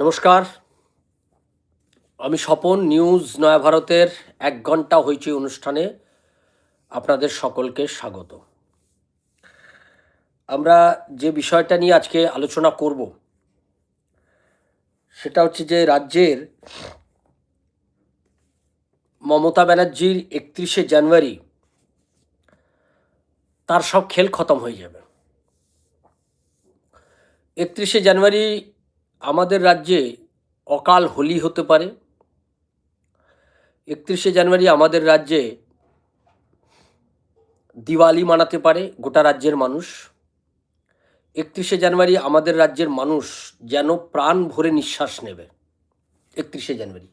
নমস্কার। আমি স্বপন নিউজ নয়া ভারতের এক ঘণ্টা হইচই অনুষ্ঠানে আপনাদের সকলকে স্বাগত। আমরা যে বিষয়টা নিয়ে আজকে আলোচনা করব, সেটা হচ্ছে যে রাজ্যের মমতা ব্যানার্জির একত্রিশে জানুয়ারি, তার সব খেল খতম হয়ে যাবে। একত্রিশে জানুয়ারি আমাদের রাজ্যে অকাল হোলি হতে পারে। একত্রিশে জানুয়ারি আমাদের রাজ্যে দিওয়ালি মানাতে পারে গোটা রাজ্যের মানুষ। একত্রিশে জানুয়ারি আমাদের রাজ্যের মানুষ যেন প্রাণ ভরে নিঃশ্বাস নেবে। একত্রিশে জানুয়ারি।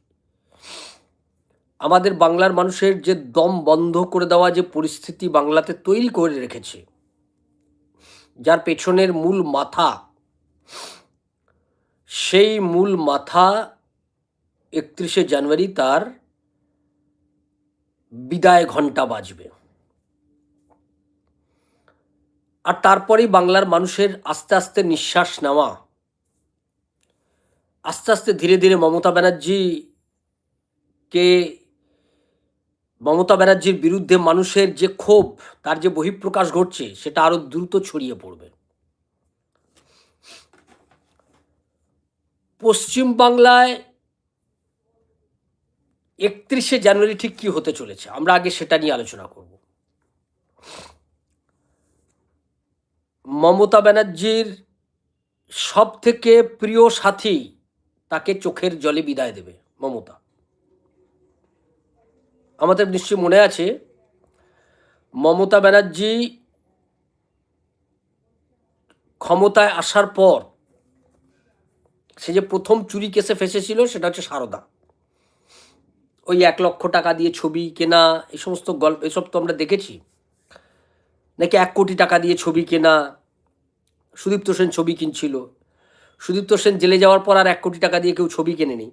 আমাদের বাংলার মানুষের যে দম বন্ধ করে দেওয়া যে পরিস্থিতি বাংলাতে তৈরি করে রেখেছে, যার পেছনের মূল মাথা সেই মূল মাথা একত্রিশে জানুয়ারি তার বিদায় ঘণ্টা বাজবে। আর তারপরেই বাংলার মানুষের আস্তে আস্তে নিঃশ্বাস নেওয়া, আস্তে আস্তে ধীরে ধীরে মমতা ব্যানার্জিকে, মমতা ব্যানার্জির বিরুদ্ধে মানুষের যে ক্ষোভ, তার যে বহিঃপ্রকাশ ঘটছে, সেটা আরও দ্রুত ছড়িয়ে পড়বে। পশ্চিমবাংলায় একত্রিশে জানুয়ারি ঠিক কি হতে চলেছে? আমরা আগে সেটা নিয়ে আলোচনা করব। মমতা ব্যানার্জির সব থেকে প্রিয় সাথী তাকে চোখের জলে বিদায় দেবে মমতা। আমাদের নিশ্চয়ই মনে আছে, মমতা ব্যানার্জি ক্ষমতায় আসার পর সে যে প্রথম চুরি কেসে ফেসেছিল সেটা হচ্ছে সারদা। ওই এক লক্ষ টাকা দিয়ে ছবি কেনা, এই সমস্ত গল্প, এসব তো আমরা দেখেছি। নাকি এক কোটি টাকা দিয়ে ছবি কেনা, সুদীপ্ত সেন ছবি কিনছিল। সুদীপ্ত সেন জেলে যাওয়ার পর আর এক কোটি টাকা দিয়ে কেউ ছবি কেনেনি।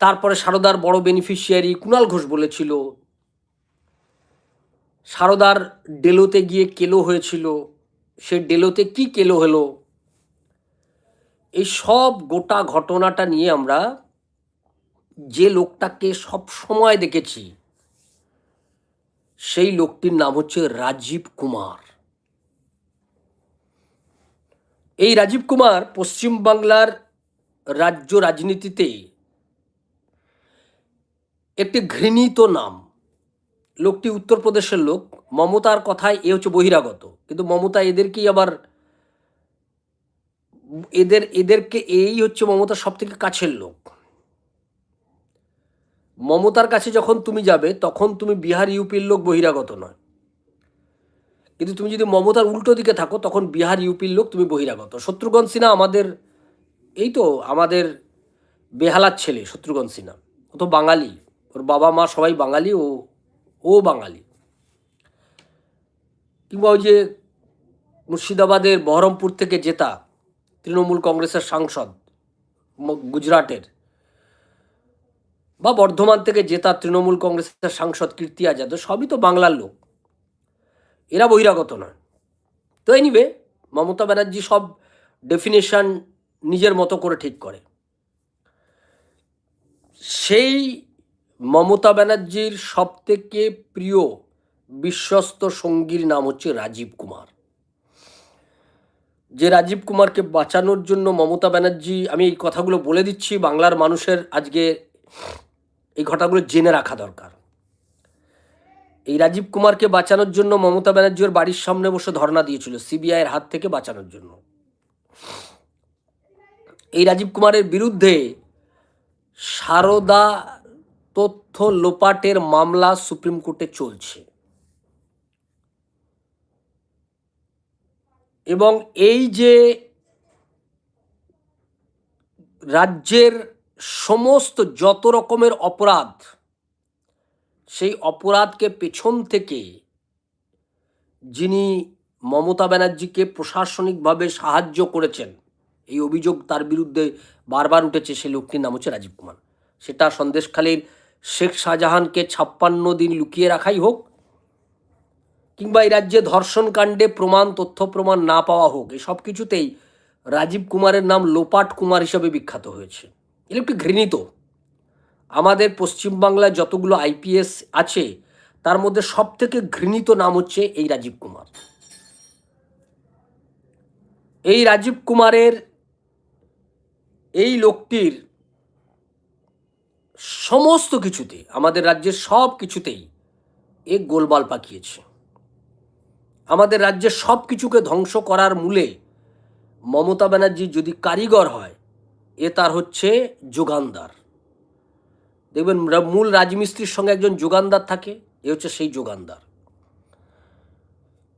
তারপরে সারদার বড় বেনিফিশিয়ারি কুণাল ঘোষ বলেছিল, সারদার ডেলোতে গিয়ে কেলো হয়েছিল। সে ডেলোতে কি কেলো হলো? এই সব গোটা ঘটনাটা নিয়ে আমরা যে লোকটাকে সব সময় দেখেছি, সেই লোকটির নাম হচ্ছে রাজীব কুমার। এই রাজীব কুমার পশ্চিমবাংলার রাজ্য রাজনীতিতে একটি ঘৃণিত নাম। লোকটি উত্তরপ্রদেশের লোক, মমতার কথায় এ হচ্ছে বহিরাগত। কিন্তু মমতা এদেরকেই আবার এদের, এদেরকে এই হচ্ছে মমতার সব থেকে কাছের লোক। মমতার কাছে যখন তুমি যাবে, তখন তুমি বিহার ইউপির লোক বহিরাগত নয়। কিন্তু তুমি যদি মমতার উল্টো দিকে থাকো, তখন বিহার ইউপির লোক তুমি বহিরাগত। শত্রুঘ্ন সিনহা আমাদের, এই তো আমাদের বেহালার ছেলে শত্রুঘ্ন সিনহা। ও তো বাঙালি। ওর বাবা মা সবাই বাঙালি, ও ও বাঙালি। কিংবা ওই যে মুর্শিদাবাদের বহরমপুর থেকে জেতা তৃণমূল কংগ্রেসের সাংসদ গুজরাটের। বা বর্ধমান থেকে জেতা তৃণমূল কংগ্রেসের সাংসদ কীর্তি আজাদ, সবই তো বাংলার লোক। এরা বহিরাগত নয়। তো এনিবে মমতা ব্যানার্জি সব ডেফিনেশন নিজের মতো করে ঠিক করে। সেই মমতা ব্যানার্জির সবথেকে প্রিয় বিশ্বস্ত সঙ্গীর নাম হচ্ছে রাজীব কুমার। যে রাজীব কুমারকে বাঁচানোর জন্য মমতা ব্যানার্জি, আমি এই কথাগুলো বলে দিচ্ছি, বাংলার মানুষের আজকে এই ঘটনাগুলো জেনে রাখা দরকার। এই রাজীব কুমারকে বাঁচানোর জন্য মমতা ব্যানার্জি ওর বাড়ির সামনে বসে ধর্ণা দিয়েছিল সিবিআইয়ের হাত থেকে বাঁচানোর জন্য। এই রাজীব কুমারের বিরুদ্ধে সারদা তথ্য লোপাটের মামলা সুপ্রিম কোর্টে চলছে। এবং এই যে রাজ্যের সমস্ত যত রকমের অপরাধ, সেই অপরাধকে পেছন থেকে যিনি মমতা ব্যানার্জিকে প্রশাসনিকভাবে সাহায্য করেছেন, এই অভিযোগ তার বিরুদ্ধে বারবার উঠেছে, সেই লোকটির নাম হচ্ছে রাজীব কুমার। সেটা সন্দেশখালীর শেখ শাহজাহানকে ছাপ্পান্ন দিন লুকিয়ে রাখাই হোক কিংবা এই রাজ্যে ধর্ষণকাণ্ডে প্রমাণ, তথ্য প্রমাণ না পাওয়া হোক, এই সব কিছুতেই রাজীব কুমারের নাম লোপাট কুমার হিসাবে বিখ্যাত হয়েছে। এগুলো একটু ঘৃণিত। আমাদের পশ্চিমবাংলায় যতগুলো আইপিএস আছে, তার মধ্যে সব থেকে ঘৃণিত নাম হচ্ছে এই রাজীব কুমার। এই রাজীব কুমারের এই লোকটির সমস্ত কিছুতে আমাদের রাজ্যের সব কিছুতেই এ গোলমাল পাকিয়েছে। আমাদের রাজ্যে সব কিছুকে ধ্বংস করার মূলে মমতা ব্যানার্জি যদি কারিগর হয়, এ তার হচ্ছে যোগানদার। দেখবেন মূল রাজমিস্ত্রির সঙ্গে একজন যোগানদার থাকে, এ হচ্ছে সেই যোগানদার।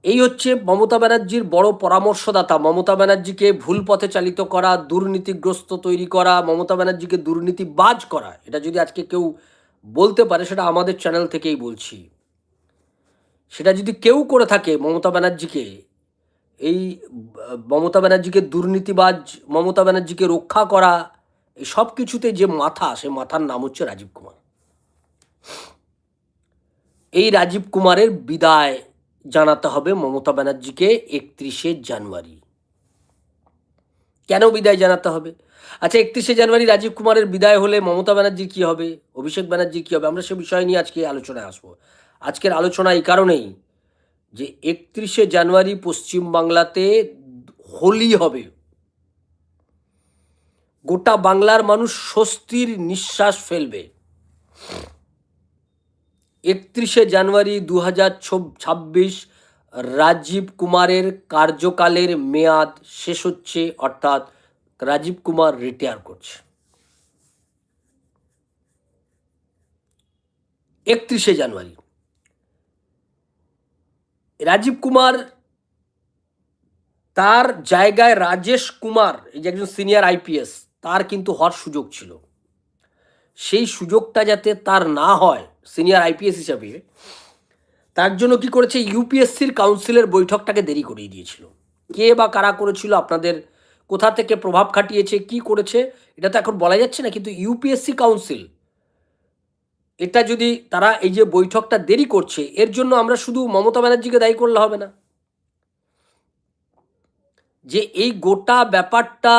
এই হচ্ছে মমতা ব্যানার্জির বড় পরামর্শদাতা। মমতা ব্যানার্জিকে ভুল পথে চালিত করা, দুর্নীতিগ্রস্ত তৈরি করা, মমতা ব্যানার্জিকে দুর্নীতিবাজ করা, এটা যদি আজকে কেউ বলতে পারে, সেটা আমাদের চ্যানেল থেকেই বলছি। সেটা যদি কেউ করে থাকে মমতা ব্যানার্জিকে, এই মমতা ব্যানার্জিকে দুর্নীতিবাজ, মমতা ব্যানার্জিকে রক্ষা করা, এই সব কিছুতে যে মাথা, সে মাথার নাম হচ্ছে রাজীব কুমার। এই রাজীব কুমারের বিদায় জানাতে হবে মমতা ব্যানার্জিকে একত্রিশে জানুয়ারি। কেন বিদায় জানাতে হবে? আচ্ছা একত্রিশে জানুয়ারি রাজীব কুমারের বিদায় হলে মমতা ব্যানার্জির কী হবে? অভিষেক ব্যানার্জির কী হবে? আমরা সে বিষয় নিয়ে আজকে আলোচনায় আসব। আজকের আলোচনা এই কারণেই যে একত্রিশে জানুয়ারি পশ্চিমবাংলাতে হোলি হবে। গোটা বাংলার মানুষ স্বস্তির নিঃশ্বাস ফেলবে। একত্রিশে জানুয়ারি দু ছাব্বিশ রাজীব কুমারের কার্যকালের মেয়াদ শেষ হচ্ছে, অর্থাৎ রাজীব কুমার রিটায়ার করছে। একত্রিশে জানুয়ারি রাজীব কুমার, তার জায়গায় রাজেশ কুমার, এই যে একজন সিনিয়র আইপিএস তার কিন্তু হওয়ার সুযোগ ছিল। সেই সুযোগটা যাতে তার না হয় সিনিয়র আইপিএস হিসাবে, তার জন্য কি করেছে ইউপিএসসির কাউন্সিলের বৈঠকটাকে দেরি করিয়ে দিয়েছিল। কে বা কারা করেছিল, আপনাদের কোথা থেকে প্রভাব খাটিয়েছে, কি করেছে, এটা তো এখন বলা যাচ্ছে না, কিন্তু ইউপিএসসি কাউন্সিল এটা যদি তারা এই যে বৈঠকটা দেরি করছে, এর জন্য আমরা শুধু মমতা ব্যানার্জিকে দায়ী করলে হবে না। যে এই গোটা ব্যাপারটা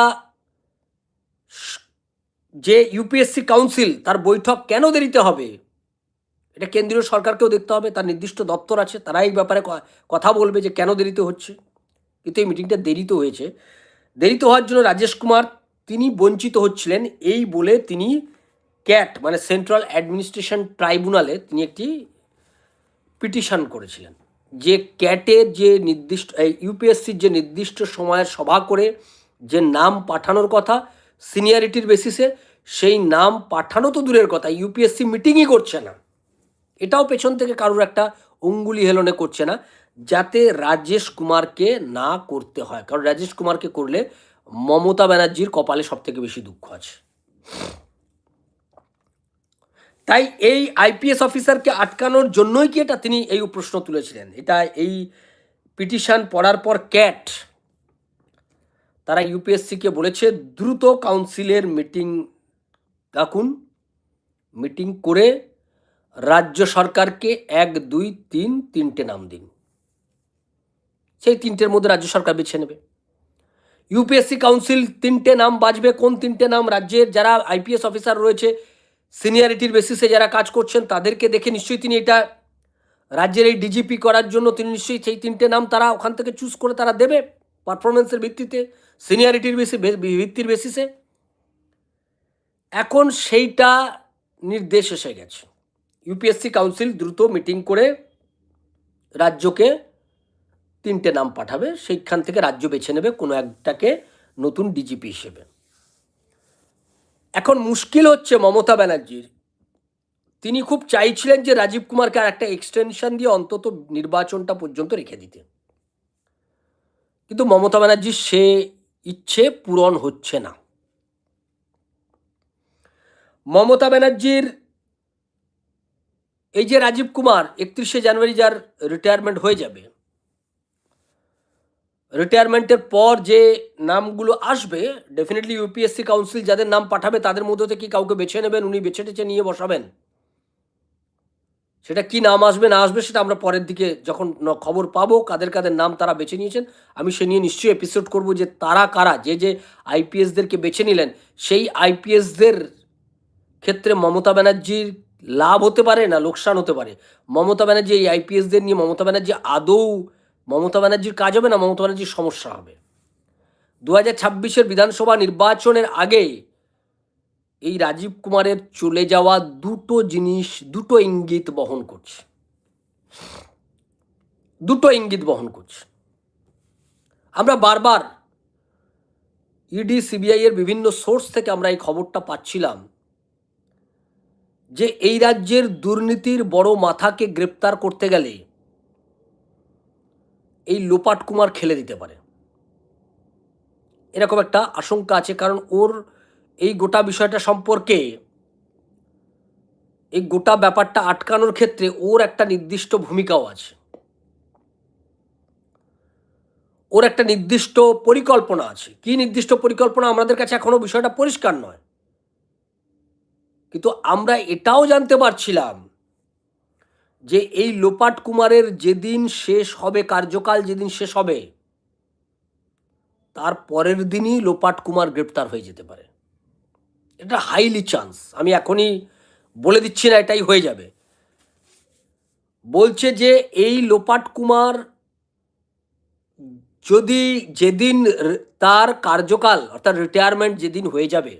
যে ইউপিএসসি কাউন্সিল তার বৈঠক কেন দেরিতে হবে, এটা কেন্দ্রীয় সরকারকেও দেখতে হবে, তার নির্দিষ্ট দপ্তর আছে তারা এই ব্যাপারে কথা বলবে যে কেন দেরিতে হচ্ছে। কিন্তু এই মিটিংটা দেরিতে হয়েছে। দেরিতে হওয়ার জন্য রাজেশ কুমার তিনি বঞ্চিত হচ্ছিলেন, এই বলে তিনি ক্যাট মানে সেন্ট্রাল অ্যাডমিনিস্ট্রেশন ট্রাইব্যুনালে তিনি একটি পিটিশন করেছিলেন, যে ক্যাটের যে নির্দিষ্ট ইউপিএসসির যে নির্দিষ্ট সময়ের সভা করে যে নাম পাঠানোর কথা সিনিয়রিটির বেসিসে, সেই নাম পাঠানো তো দূরের কথা, ইউপিএসসি মিটিংই করছে না। এটাও পেছন থেকে কারোর একটা অঙ্গুলি হেলনে করছে না, যাতে রাজেশ কুমারকে না করতে হয়। কারণ রাজেশ কুমারকে করলে মমতা ব্যানার্জির কপালে সব থেকে বেশি দুঃখ আছে। তাই এই আইপিএস অফিসারকে আটকানোর জন্যই কি এটা তিনি এই প্রশ্ন তুলেছিলেন? এটা এই পিটিশন পড়ার পর ক্যাট তারা ইউপিএসসিকে বলেছে, দ্রুত কাউন্সিলের মিটিং ডাকুন। মিটিং করে রাজ্য সরকারকে এক, দুই, তিন, তিনটে নাম দিন। সেই তিনটের মধ্যে রাজ্য সরকার বেছে নেবে। ইউপিএসসি কাউন্সিল তিনটে নাম বাজবে। কোন তিনটে নাম? রাজ্যের যারা আইপিএস অফিসার রয়েছে সিনিয়রিটির বেসিসে যারা কাজ করছেন, তাদেরকে দেখে নিশ্চয়ই তিনি এটা রাজ্যের এই ডিজিপি করার জন্য তিনি নিশ্চয়ই সেই তিনটে নাম তারা ওখান থেকে চুজ করে তারা দেবে পারফরমেন্সের ভিত্তিতে, সিনিয়রিটির বেসি ভিত্তির বেসিসে। এখন সেইটা নির্দেশ এসে গেছে। ইউপিএসসি কাউন্সিল দ্রুত মিটিং করে রাজ্যকে তিনটে নাম পাঠাবে, সেইখান থেকে রাজ্য বেছে নেবে কোনো একটাকে নতুন ডিজিপি হিসেবে। এখন মুশকিল হচ্ছে মমতা ব্যানার্জির। তিনি খুব চাইছিলেন যে রাজীব কুমারকে আর একটা এক্সটেনশন দিয়ে অন্তত নির্বাচনটা পর্যন্ত রেখে দিতে। কিন্তু মমতা ব্যানার্জির সে ইচ্ছে পূরণ হচ্ছে না। মমতা ব্যানার্জির এই যে রাজীব কুমার একত্রিশে জানুয়ারি যার রিটায়ারমেন্ট হয়ে যাবে রিটায়ারমেন্টের পর যে নামগুলো আসবে ডেফিনেটলি ইউপিএসসি কাউন্সিল যাদের নাম পাঠাবে, তাদের মধ্যে থেকে কাউকে বেছে নেবেন, উনি বেছে টেছে নিয়ে বসাবেন? সেটা কি নাম আসবে, না আসবে, সেটা আমরা পরের দিকে যখন খবর পাবো, কাদের কাদের নাম তারা বেছে নিয়েছেন, আমি সে নিয়ে নিশ্চয়ই এপিসোড করব যে তারা কারা, যে যে আইপিএসদেরকে বেছে নিলেন, সেই আইপিএসদের ক্ষেত্রে মমতা ব্যানার্জির লাভ হতে পারে, না লোকসান হতে পারে? মমতা ব্যানার্জি এই আইপিএসদের নিয়ে, মমতা ব্যানার্জি আদৌ মমতা ব্যানার্জির কাজ হবে না, মমতা ব্যানার্জির সমস্যা হবে। দু হাজার ছাব্বিশের বিধানসভা নির্বাচনের আগে এই রাজীব কুমারের চলে যাওয়া দুটো জিনিস, দুটো ইঙ্গিত বহন করছে। দুটো ইঙ্গিত বহন করছে। আমরা বারবার ইডি, সিবিআই এর বিভিন্ন সোর্স থেকে আমরা এই খবরটা পাচ্ছিলাম যে এই রাজ্যের দুর্নীতির বড় মাথাকে গ্রেপ্তার করতে গেলে এই লোপাট কুমার খেলে দিতে পারে। এরকম একটা আশঙ্কা আছে, কারণ ওর এই গোটা বিষয়টা সম্পর্কে, এই গোটা ব্যাপারটা আটকানোর ক্ষেত্রে ওর একটা নির্দিষ্ট ভূমিকাও আছে। ওর একটা নির্দিষ্ট পরিকল্পনা আছে। কি নির্দিষ্ট পরিকল্পনা? আমাদের কাছে এখনও বিষয়টা পরিষ্কার নয়। কিন্তু আমরা এটাও জানতে পারছিলাম যে এই লোপাট কুমারের যেদিন শেষ হবে কার্যকাল, যেদিন শেষ হবে, তার পরের দিনই লোপাট কুমার গ্রেপ্তার হয়ে যেতে পারে। এটা হাইলি চান্স আমি এখনই বলে দিচ্ছি না, এটাই হয়ে যাবে। বলছে যে এই লোপাট কুমার যদি যেদিন তার কার্যকাল, অর্থাৎ রিটায়ারমেন্ট যেদিন হয়ে যাবে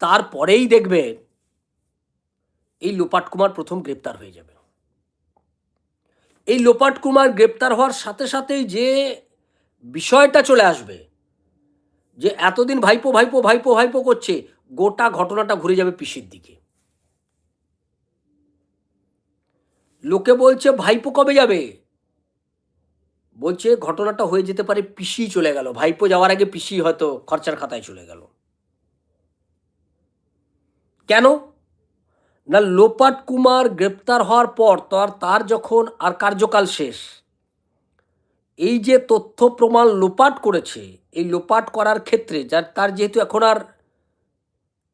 তারপরেই দেখবে এই লোপাট কুমার প্রথম গ্রেপ্তার হয়ে যাবে। এই লোপাট কুমার গ্রেপ্তার হওয়ার সাথে সাথেই যে বিষয়টা চলে আসবে, যে এতদিন ভাইপো ভাইপো ভাইপো ভাইপো করছে, গোটা ঘটনাটা ঘুরে যাবে পিসির দিকে। লোকে বলছে, ভাইপো কবে যাবে? বলছে, ঘটনাটা হয়ে যেতে পারে পিসি চলে গেল। ভাইপো যাওয়ার আগে পিসি হয়তো খরচার খাতায় চলে গেল। কেন? না, লোপাট কুমার গ্রেপ্তার হওয়ার পর তার তার যখন আর কার্যকাল শেষ। এই যে তথ্য প্রমাণ লোপাট করেছে, এই লোপাট করার ক্ষেত্রে যার, তার যেহেতু এখন আর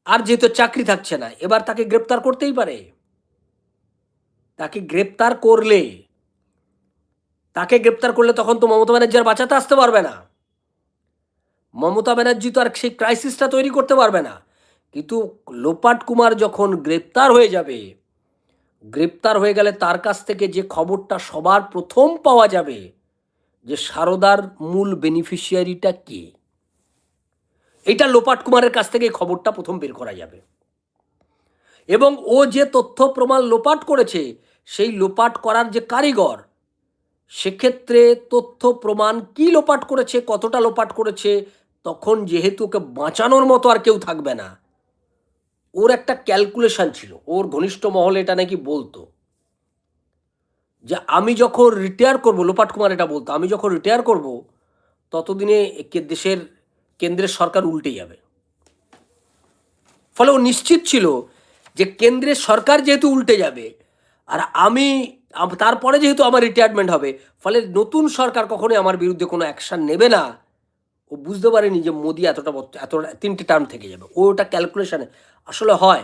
আর যেহেতু চাকরি থাকছে না, এবার তাকে গ্রেপ্তার করতেই পারে। তাকে গ্রেপ্তার করলে, তাকে গ্রেপ্তার করলে তখন তো মমতা ব্যানার্জি আর বাঁচাতে আসতে পারবে না। মমতা ব্যানার্জি তো আর সেই ক্রাইসিসটা তৈরি করতে পারবে না। কিন্তু লোপাট কুমার যখন গ্রেপ্তার হয়ে যাবে, গ্রেপ্তার হয়ে গেলে তার কাছ থেকে যে খবরটা সবার প্রথম পাওয়া যাবে, যে সারদার মূল বেনিফিশিয়ারিটা কে, এটা লোপাট কুমারের কাছ থেকে খবরটা প্রথম বের করা যাবে। এবং ও যে তথ্য প্রমাণ লোপাট করেছে, সেই লোপাট করার যে কারিগর, সেক্ষেত্রে তথ্য প্রমাণ কি লোপাট করেছে, কতটা লোপাট করেছে, তখন যেহেতু ওকে বাঁচানোর মতো আর কেউ থাকবে না ওর একটা ক্যালকুলেশন ছিল। ওর ঘনিষ্ঠ মহল এটা নাকি বলতো। যে আমি যখন রিটায়ার করব, লোপাট কুমার এটা বলতো, আমি যখন রিটায়ার করব, ততদিনে দেশের কেন্দ্রের সরকার উল্টে যাবে। ফলে ও নিশ্চিত ছিল যে কেন্দ্রের সরকার যেহেতু উল্টে যাবে, আর আমি তারপরে যেহেতু আমার রিটায়ারমেন্ট হবে, ফলে নতুন সরকার কখনোই আমার বিরুদ্ধে কোনো অ্যাকশন নেবে না। ও বুঝতে পারেনি যে মোদি এতটা এতটা, তিনটে টার্ম থেকে যাবে। ও ওটা ক্যালকুলেশানে আসলে হয়।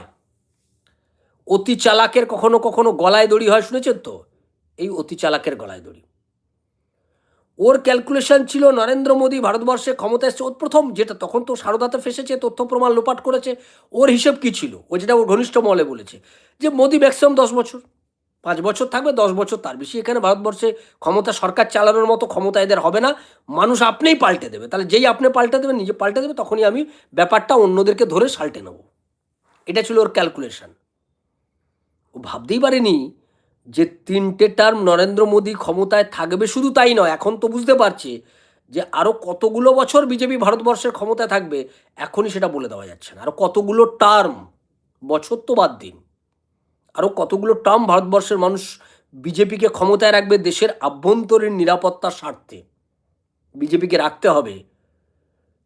অতি চালাকের কখনো কখনো গলায় দড়ি হয়, শুনেছেন তো? এই অতি চালাকের গলায় দড়ি। ওর ক্যালকুলেশন ছিল, নরেন্দ্র মোদী ভারতবর্ষে ক্ষমতা এসছে, ওর প্রথম যেটা, তখন তো সারদাতে ফেসেছে, তথ্য প্রমাণ লোপাট করেছে। ওর হিসেব কি ছিল? ও যেটা ওর ঘনিষ্ঠ মহলে বলেছে। যে মোদী ম্যাক্সিমাম দশ বছর। পাঁচ বছর থাকবে, দশ বছর তার বেশি। এখানে ভারতবর্ষে ক্ষমতা সরকার চালানোর মতো ক্ষমতা এদের হবে না। মানুষ আপনিই পাল্টে দেবে। তাহলে যেই আপনি পাল্টে দেবেন, নিজে পাল্টে দেবে, তখনই আমি ব্যাপারটা অন্যদেরকে ধরে সাল্টে নেব। এটা ছিল ওর ক্যালকুলেশন ও ভাবতেই পারেনি যে তিনটে টার্ম নরেন্দ্র মোদী ক্ষমতায় থাকবে শুধু তাই নয়, এখন তো বুঝতে পারছে যে আরও কতগুলো বছর বিজেপি ভারতবর্ষের ক্ষমতায় থাকবে, এখনই সেটা বলে দেওয়া যাচ্ছে না। আরও কতগুলো টার্ম বছর তো বাদ দিন। আরও কতগুলো টার্ম ভারতবর্ষের মানুষ বিজেপিকে ক্ষমতায় রাখবে দেশের আভ্যন্তরীণ নিরাপত্তার স্বার্থে? বিজেপিকে রাখতে হবে।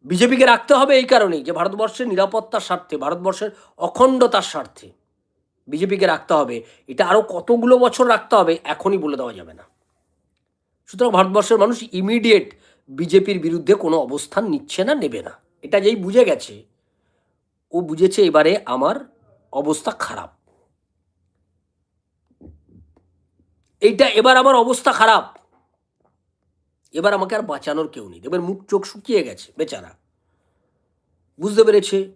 বিজেপিকে রাখতে হবে এই কারণেই যে ভারতবর্ষের নিরাপত্তার স্বার্থে, ভারতবর্ষের অখণ্ডতার স্বার্থে বিজেপিকে রাখতে হবে। এটা আরও কতগুলো বছর রাখতে হবে এখনই বলে দেওয়া যাবে না। সুতরাং ভারতবর্ষের মানুষ ইমিডিয়েট বিজেপির বিরুদ্ধে কোনো অবস্থান নিচ্ছে না, নেবে না। এটা যেই বুঝে গেছে, ও বুঝেছে এবারে আমার অবস্থা খারাপ। এইটা এবার আমার অবস্থা খারাপ। এবার আমাকে আর বাঁচানোর কেউ নেই। এবার মুখ চোখ শুকিয়ে গেছে, বেচারা। বুঝতে পেরেছে?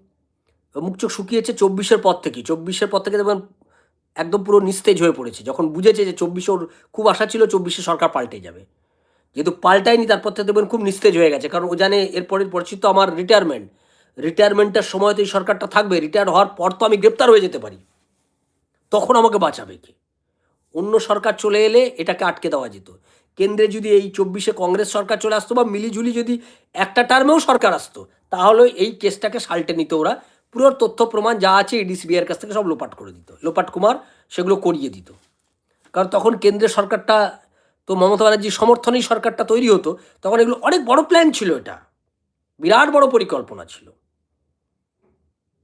মুখ চোখ শুকিয়েছে চব্বিশের পর থেকে চব্বিশের পর থেকে দেখবেন একদম পুরো নিস্তেজ হয়ে পড়েছে। যখন বুঝেছে যে চব্বিশে ওর খুব আশা ছিল চব্বিশে সরকার পাল্টে যাবে। যেহেতু পাল্টায়নি, তারপর থেকে দেখবেন খুব নিস্তেজ হয়ে গেছে। কারণ ও জানে এরপরের পরিচিত আমার রিটায়ারমেন্ট রিটায়ারমেন্টের সময় তো এই সরকারটা থাকবে। রিটায়ার হওয়ার পর তো আমি গ্রেপ্তার হয়ে যেতে পারি। তখন আমাকে বাঁচাবে কে? অন্য সরকার চলে এলে এটাকে আটকে দেওয়া যেত। কেন্দ্রে যদি এই চব্বিশে কংগ্রেস সরকার চলে আসতো বা মিলিঝুলি যদি একটা টার্মেও সরকার আসতো, তাহলে এই কেসটাকে সাল্টে নিত ওরা পুরো তথ্য প্রমাণ যা আছে ইডি সিবিআইয়ের কাছ থেকে সব লোপাট করে দিত। লোপাট কুমার সেগুলো করিয়ে দিত। কারণ তখন কেন্দ্রের সরকারটা, তো মমতা ব্যানার্জির সমর্থনেই সরকারটা তৈরি হতো, তখন এগুলো অনেক বড় প্ল্যান ছিল এটা। বিরাট বড় পরিকল্পনা ছিল।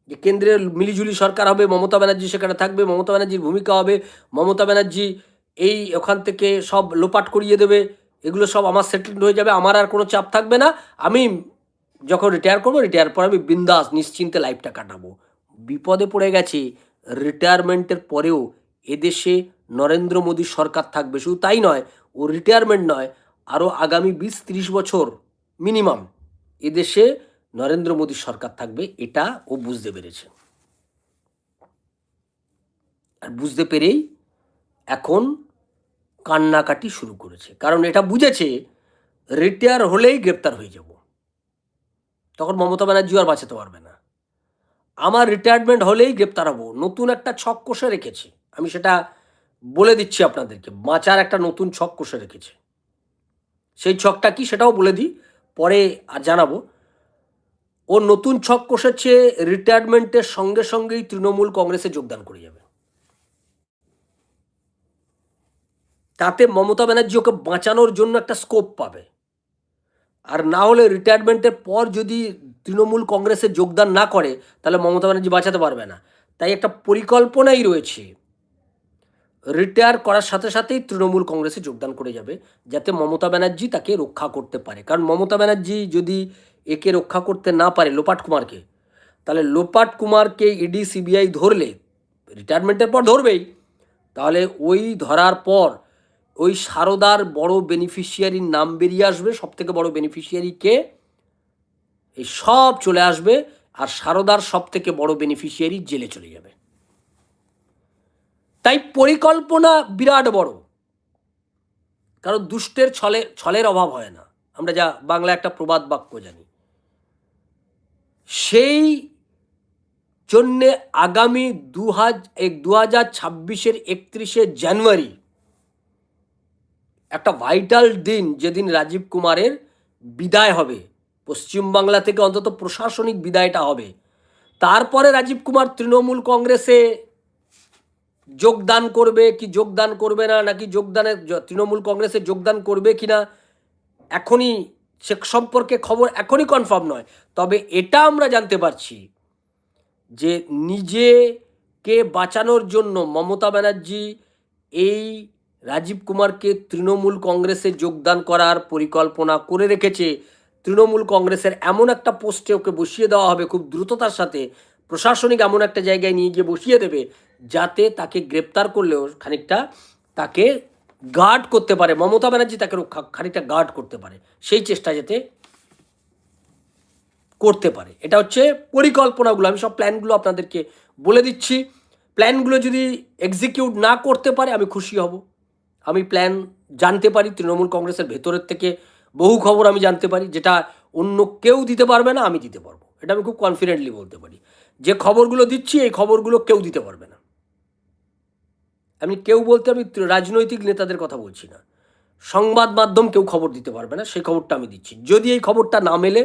যে কেন্দ্রের মিলিজুলি সরকার হবে, মমতা ব্যানার্জি সেখানে থাকবে, মমতা ব্যানার্জির ভূমিকা হবে, মমতা ব্যানার্জি এই ওখান থেকে সব লোপাট করিয়ে দেবে, এগুলো সব আমার সেটেলড হয়ে যাবে, আমার আর কোনো চাপ থাকবে না। আমি যখন রিটায়ার করব রিটায়ার পর আমি বিন্দাস নিশ্চিন্তে লাইফটা কাটাবো। বিপদে পড়ে গেছে রিটায়ারমেন্টের পরেও এদেশে নরেন্দ্র মোদী সরকার থাকবে, শুধু তাই নয়, ও রিটায়ারমেন্ট নয় আরও আগামী বিশ ত্রিশ বছর মিনিমাম এদেশে নরেন্দ্র মোদী সরকার থাকবে, এটা ও বুঝতে পেরেছে। আর বুঝতে পেরেই এখন কান্নাকাটি শুরু করেছে। কারণ এটা বুঝেছে, রিটায়ার হলেই গ্রেপ্তার হয়ে যাব। তখন মমতা ব্যানার্জি আর বাঁচাতে পারবে না। আমার রিটায়ারমেন্ট হলেই গ্রেপ্তার হব। নতুন একটা ছক কষে রেখেছে। আমি সেটা বলে দিচ্ছি আপনাদেরকে। বাঁচার একটা নতুন ছক কষে রেখেছে। সেই ছকটা কি সেটাও বলে দিই, পরে আর জানাব। ও নতুন ছক কষেছে রিটায়ারমেন্টের সঙ্গে সঙ্গেই তৃণমূল কংগ্রেসে যোগদান করে যাবে। তাতে মমতা ব্যানার্জি ওকে বাঁচানোর জন্য একটা স্কোপ পাবে। আর না হলে রিটায়ারমেন্টের পর যদি তৃণমূল কংগ্রেসে যোগদান না করে, তাহলে মমতা ব্যানার্জি বাঁচাতে পারবে না। তাই একটা পরিকল্পনাই রয়েছে। রিটায়ার করার সাথে সাথেই তৃণমূল কংগ্রেসে যোগদান করে যাবে, যাতে মমতা ব্যানার্জি তাকে রক্ষা করতে পারে। কারণ মমতা ব্যানার্জি যদি একে রক্ষা করতে না পারে লোপাট কুমারকে। তাহলে লোপাট কুমারকে ইডি সিবিআই ধরলে রিটায়ারমেন্টের পর ধরবেই। তাহলে ওই ধরার পর ওই সারদার বড় বেনিফিশিয়ারির নাম বেরিয়ে আসবে সব থেকে বড় বেনিফিশিয়ারি কে এই সব চলে আসবে আর সারদার সব থেকে বড় বেনিফিশিয়ারি জেলে চলে যাবে। তাই পরিকল্পনা বিরাট বড়। কারণ দুষ্টের ছলে, ছলের অভাব হয় না। আমরা যা বাংলা একটা প্রবাদ বাক্য জানি। সেই জন্যে আগামী দু হাজার দু হাজার ছাব্বিশের একত্রিশে জানুয়ারি একটা ভাইটাল দিন যেদিন রাজীব কুমারের বিদায় হবে। পশ্চিমবাংলা থেকে অন্তত প্রশাসনিক বিদায়টা হবে। তারপরে রাজীব কুমার তৃণমূল কংগ্রেসে যোগদান করবে কি যোগদান করবে না, নাকি যোগদানে তৃণমূল কংগ্রেসে যোগদান করবে কি না এখনই সে সম্পর্কে খবর এখনই কনফার্ম নয়। তবে এটা আমরা জানতে পারছি যে নিজেকে বাঁচানোর জন্য মমতা ব্যানার্জি এই রাজীব কুমারকে তৃণমূল কংগ্রেসে যোগদান করার পরিকল্পনা করে রেখেছে। তৃণমূল কংগ্রেসের এমন একটা পোস্টে ওকে বসিয়ে দেওয়া হবে খুব দ্রুততার সাথে। প্রশাসনিক এমন একটা জায়গায় নিয়ে গিয়ে বসিয়ে দেবে যাতে তাকে গ্রেপ্তার করলেও খানিকটা তাকে গার্ড করতে পারে, মমতা ব্যানার্জি তাকে রক্ষা, খানিকটা গার্ড করতে পারে, সেই চেষ্টা যাতে করতে পারে। এটা হচ্ছে পরিকল্পনাগুলো, আমি সব প্ল্যানগুলো আপনাদেরকে বলে দিচ্ছি। প্ল্যানগুলো যদি এক্সিকিউট না করতে পারে, আমি খুশি হব। আমি প্ল্যান জানতে পারি, তৃণমূল কংগ্রেসের ভেতরের থেকে বহু খবর আমি জানতে পারি, যেটা অন্য কেউ দিতে পারবে না, আমি দিতে পারব। এটা আমি খুব কনফিডেন্টলি বলতে পারি। যে খবরগুলো দিচ্ছি, এই খবরগুলো কেউ দিতে পারবে না। আমি কেউ বলতে আমি রাজনৈতিক নেতাদের কথা বলছি না। সংবাদ মাধ্যম কেউ খবর দিতে পারবে না, সেই খবরটা আমি দিচ্ছি। যদি এই খবরটা না মেলে,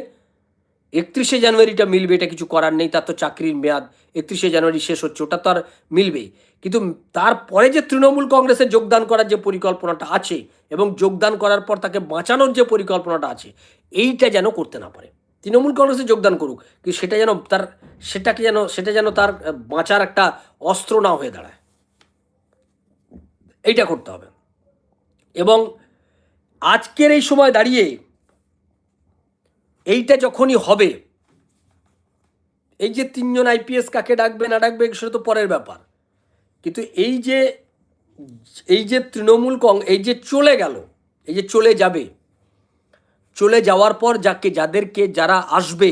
একত্রিশে জানুয়ারিটা মিলবে, এটা কিছু করার নেই, তার তো চাকরির মেয়াদ, একত্রিশে জানুয়ারি শেষ হচ্ছে, ওটা তো আর মিলবেই। কিন্তু তারপরে যে তৃণমূল কংগ্রেসে যোগদান করার যে পরিকল্পনাটা আছে এবং যোগদান করার পর তাকে বাঁচানোর যে পরিকল্পনাটা আছে, এইটা যেন করতে না পারে। তৃণমূল কংগ্রেসে যোগদান করুক, কিন্তু সেটা যেন তার, সেটাকে যেন, সেটা যেন তার বাঁচার একটা অস্ত্র না হয়ে দাঁড়ায়। এইটা করতে হবে। এবং আজকের এই সময় দাঁড়িয়ে এইটা যখনই হবে, এই যে তিনজন আইপিএস কাকে ডাকবে না ডাকবে, সেটা তো পরের ব্যাপার। কিন্তু এই যে এই যে তৃণমূল কং, এই যে চলে গেল, এই যে চলে যাবে, চলে যাওয়ার পর যাকে, যাদেরকে যারা আসবে,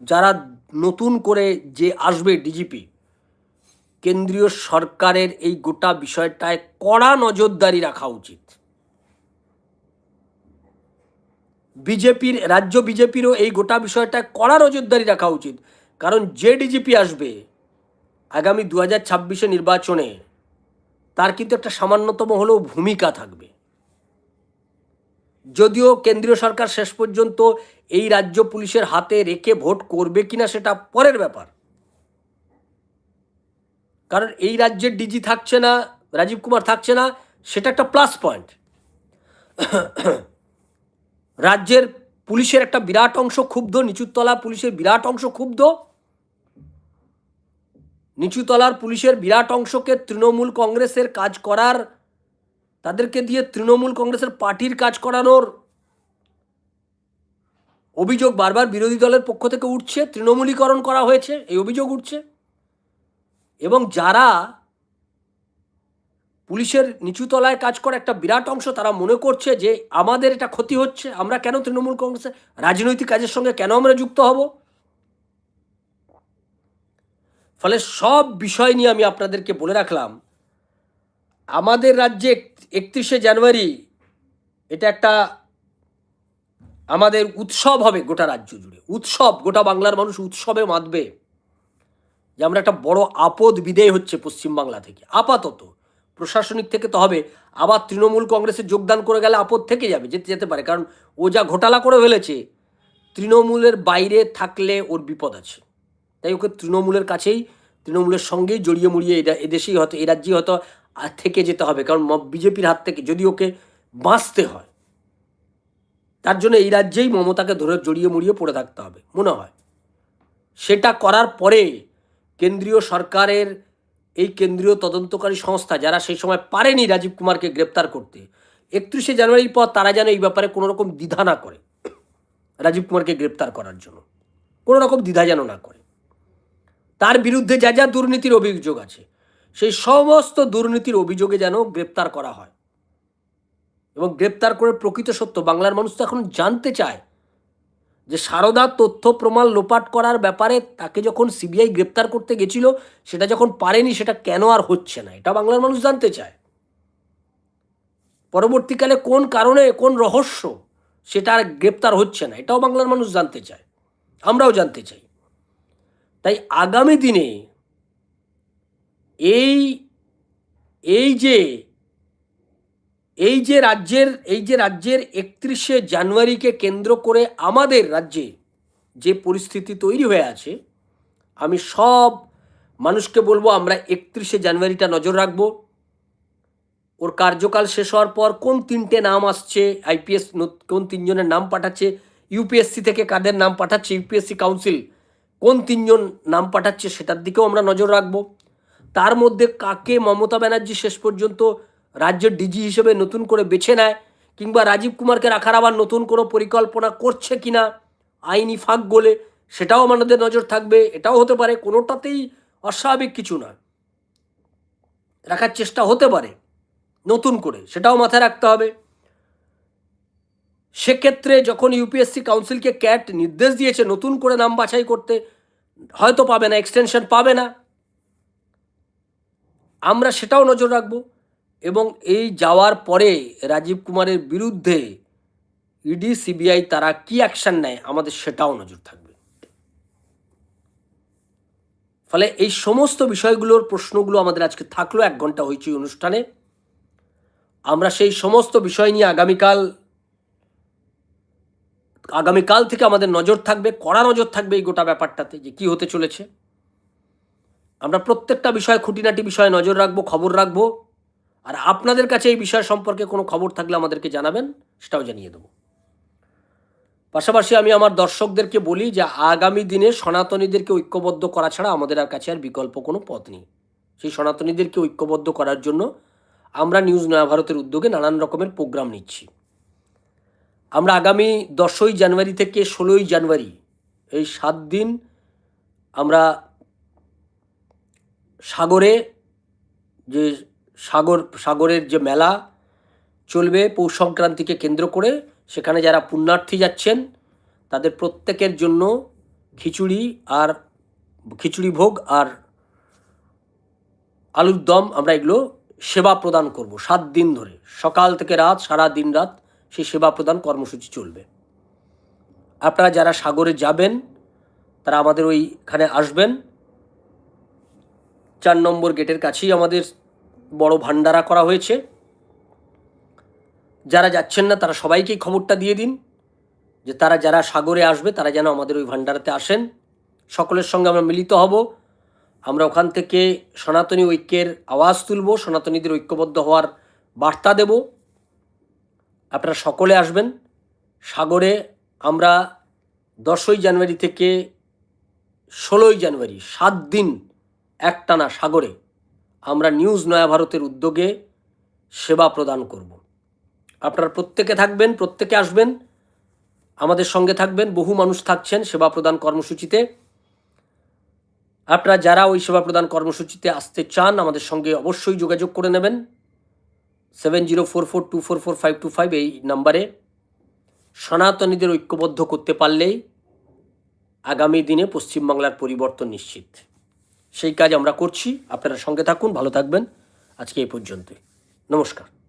যারা নতুন করে যে আসবে ডিজিপি কেন্দ্রীয় সরকারের এই গোটা বিষয়টায় কড়া নজরদারি রাখা উচিত। বিজেপির, রাজ্য বিজেপিরও এই গোটা বিষয়টায় কড়া নজরদারি রাখা উচিত। কারণ যে ডিজিপি আসবে আগামী দু হাজার ছাব্বিশে নির্বাচনে, তার কিন্তু একটা সামান্যতম হলেও ভূমিকা থাকবে। যদিও কেন্দ্রীয় সরকার শেষ পর্যন্ত এই রাজ্য পুলিশের হাতে রেখে ভোট করবে কিনা সেটা পরের ব্যাপার। কারণ এই রাজ্যের ডিজি থাকছে না, রাজীব কুমার থাকছে না, সেটা একটা প্লাস পয়েন্ট রাজ্যের পুলিশের একটা বিরাট অংশ ক্ষুব্ধ, নিচুতলা পুলিশের বিরাট অংশ ক্ষুব্ধ। নিচুতলার পুলিশের বিরাট অংশকে তৃণমূল কংগ্রেসের কাজ করার, তাদেরকে দিয়ে তৃণমূল কংগ্রেসের পার্টির কাজ করানোর অভিযোগ বারবার বিরোধী দলের পক্ষ থেকে উঠছে, তৃণমূলীকরণ করা হয়েছে, এই অভিযোগ উঠছে। এবং যারা পুলিশের নিচুতলায় কাজ করে একটা বিরাট অংশ, তারা মনে করছে যে আমাদের এটা ক্ষতি হচ্ছে, আমরা কেন তৃণমূল কংগ্রেসের রাজনৈতিক কাজের সঙ্গে কেন আমরা যুক্ত হব? ফলে সব বিষয় নিয়ে আমি আপনাদেরকে বলে রাখলাম, আমাদের রাজ্যে একত্রিশে জানুয়ারি এটা একটা আমাদের উৎসব হবে গোটা রাজ্য জুড়ে, উৎসব, গোটা বাংলার মানুষ উৎসবে মাতবে। যে আমরা একটা বড় আপদ বিদেয় হচ্ছে পশ্চিমবাংলা থেকে। আপাতত প্রশাসনিক থেকে তো হবে, আবার তৃণমূল কংগ্রেসে যোগদান করে গেলে আপদ থেকে যাবে, যেতে যেতে পারে, কারণ ও যা ঘোটালা করে ফেলেছে, তৃণমূলের বাইরে থাকলে ওর বিপদ আছে। তাই ওকে তৃণমূলের কাছেই, তৃণমূলের সঙ্গেই জড়িয়ে মুড়িয়ে এরা এদেশেই হয়তো, এ রাজ্যেই হয়তো থেকে যেতে হবে, কারণ বিজেপির হাত থেকে যদি ওকে বাঁচতে হয়, তার জন্য এই রাজ্যেই মমতাকে ধরে জড়িয়ে মুড়িয়ে পড়ে থাকতে হবে, মনে হয়। সেটা করার পরে কেন্দ্রীয় সরকারের এই কেন্দ্রীয় তদন্তকারী সংস্থা যারা সেই সময় পারেনি রাজীব কুমারকে গ্রেপ্তার করতে, একত্রিশে জানুয়ারির পর তারা যেন এই ব্যাপারে কোনো রকম দ্বিধা না করে রাজীব কুমারকে গ্রেপ্তার করার জন্য। কোনো রকম দ্বিধা যেন না করে। তার বিরুদ্ধে যা যা দুর্নীতির অভিযোগ আছে, সেই সমস্ত দুর্নীতির অভিযোগে যেন গ্রেপ্তার করা হয়। এবং গ্রেপ্তার করে প্রকৃত সত্য, বাংলার মানুষ তো এখন জানতে চায় যে সারদা তথ্য প্রমাণ লোপাট করার ব্যাপারে তাকে যখন সিবিআই গ্রেপ্তার করতে গেছিল, সেটা যখন পারেনি, সেটা কেন আর হচ্ছে না? এটা বাংলার মানুষ জানতে চায়। পরবর্তীকালে কোন কারণে, কোন রহস্য সেটা আর গ্রেপ্তার হচ্ছে না, এটাও বাংলার মানুষ জানতে চায়। আমরাও জানতে চাই। তাই আগামী দিনে এই এই যে এই যে রাজ্যের, এই যে রাজ্যের একত্রিশে জানুয়ারিকে কেন্দ্র করে আমাদের রাজ্যে যে পরিস্থিতি তৈরি হয়ে আছে, আমি সব মানুষকে বলব আমরা একত্রিশে জানুয়ারিটা নজর রাখব। ওর কার্যকাল শেষ হওয়ার পর কোন তিনটে নাম আসছে, আইপিএস কোন তিনজনের নাম পাঠাচ্ছে, ইউপিএসসি থেকে কাদের নাম পাঠাচ্ছে, ইউপিএসসি কাউন্সিল কোন তিনজন নাম পাঠাচ্ছে সেটার দিকেও আমরা নজর রাখব। তার মধ্যে কাকে মমতা ব্যানার্জি শেষ পর্যন্ত রাজ্যের ডিজি হিসেবে নতুন করে বেছে নেয় কিংবা রাজীব কুমারকে রাখার আবার নতুন কোনো পরিকল্পনা করছে কি না আইনি ফাঁক গোলে সেটাও আমাদের নজর থাকবে, এটাও হতে পারে, কোনোটাতেই অস্বাভাবিক কিছু নয়। রাখার চেষ্টা হতে পারে, নতুন করে, সেটাও মাথায় রাখতে হবে। সেক্ষেত্রে যখন ইউপিএসসি কাউন্সিলকে ক্যাট নির্দেশ দিয়েছে নতুন করে নাম বাছাই করতে, হয়তো পাবে না, এক্সটেনশন পাবে না। আমরা সেটাও নজর রাখব। এবং এই যাওয়ার পরে রাজীব কুমারের বিরুদ্ধে ইডি, সিবিআই তারা কি অ্যাকশন নেয় আমাদের সেটাও নজর থাকবে। ফলে এই সমস্ত বিষয়গুলোর প্রশ্নগুলো আমাদের আজকে থাকল, এক ঘণ্টা হয়েছে অনুষ্ঠানে। আমরা সেই সমস্ত বিষয় নিয়ে আগামীকাল আগামীকাল থেকে আমাদের নজর থাকবে, কড়া নজর থাকবে এই গোটা ব্যাপারটাতে যে কি হতে চলেছে। আমরা প্রত্যেকটা বিষয় খুঁটিনাটি বিষয়ে নজর রাখব, খবর রাখব। আর আপনাদের কাছে এই বিষয় সম্পর্কে কোনো খবর থাকলে আমাদেরকে জানাবেন, সেটাও জানিয়ে দেবো। পাশাপাশি আমি আমার দর্শকদেরকে বলি যে আগামী দিনে সনাতনীদেরকে ঐক্যবদ্ধ করা ছাড়া আমাদের আর কাছে আর বিকল্প কোনো পথ নেই। সেই সনাতনীদেরকে ঐক্যবদ্ধ করার জন্য আমরা নিউজ নয়া ভারতের উদ্যোগে নানান রকমের প্রোগ্রাম নিচ্ছি। আমরা আগামী দশই জানুয়ারি থেকে ষোলোই জানুয়ারি এই সাত দিন আমরা সাগরে যে সাগর, সাগরের যে মেলা চলবে পৌষ সংক্রান্তিকে কেন্দ্র করে, সেখানে যারা পুণ্যার্থী যাচ্ছেন, তাদের প্রত্যেকের জন্য খিচুড়ি আর, খিচুড়ি ভোগ আর আলুর দম আমরা এগুলো সেবা প্রদান করব সাত দিন ধরে। সকাল থেকে রাত, সারা দিন রাত সেই সেবা প্রদান কর্মসূচি চলবে। আপনারা যারা সাগরে যাবেন, তারা আমাদের ওইখানে আসবেন। চার নম্বর গেটের কাছেই আমাদের বড় ভান্ডারা করা হয়েছে। যারা যাচ্ছেন না, তারা সবাইকেই খবরটা দিয়ে দিন যে তারা যারা সাগরে আসবে, তারা যেন আমাদের ওই ভান্ডারাতে আসেন। সকলের সঙ্গে আমরা মিলিত হব। আমরা ওখান থেকে সনাতনী ঐক্যের আওয়াজ তুলব, সনাতনীদের ঐক্যবদ্ধ হওয়ার বার্তা দেব। আপনারা সকলে আসবেন। সাগরে আমরা দশই জানুয়ারি থেকে ষোলোই জানুয়ারি, সাত দিন একটানা সাগরে আমরা নিউজ নয়া ভারতের উদ্যোগে সেবা প্রদান করব। আপনারা প্রত্যেকে থাকবেন, প্রত্যেকে আসবেন, আমাদের সঙ্গে থাকবেন, বহু মানুষ থাকছেন সেবা প্রদান কর্মসূচিতে। আপনারা যারা ওই সেবা প্রদান কর্মসূচিতে আসতে চান, আমাদের সঙ্গে অবশ্যই যোগাযোগ করে নেবেন। Seven zero four four two four four five two five এই নাম্বারে। সনাতনীদের ঐক্যবদ্ধ করতে পারলেই আগামী দিনে পশ্চিমবাংলার পরিবর্তন নিশ্চিত। সেই কাজ আমরা করছি। আপনারা সঙ্গে থাকুন ভালো থাকবেন। আজকে এই পর্যন্তই। নমস্কার।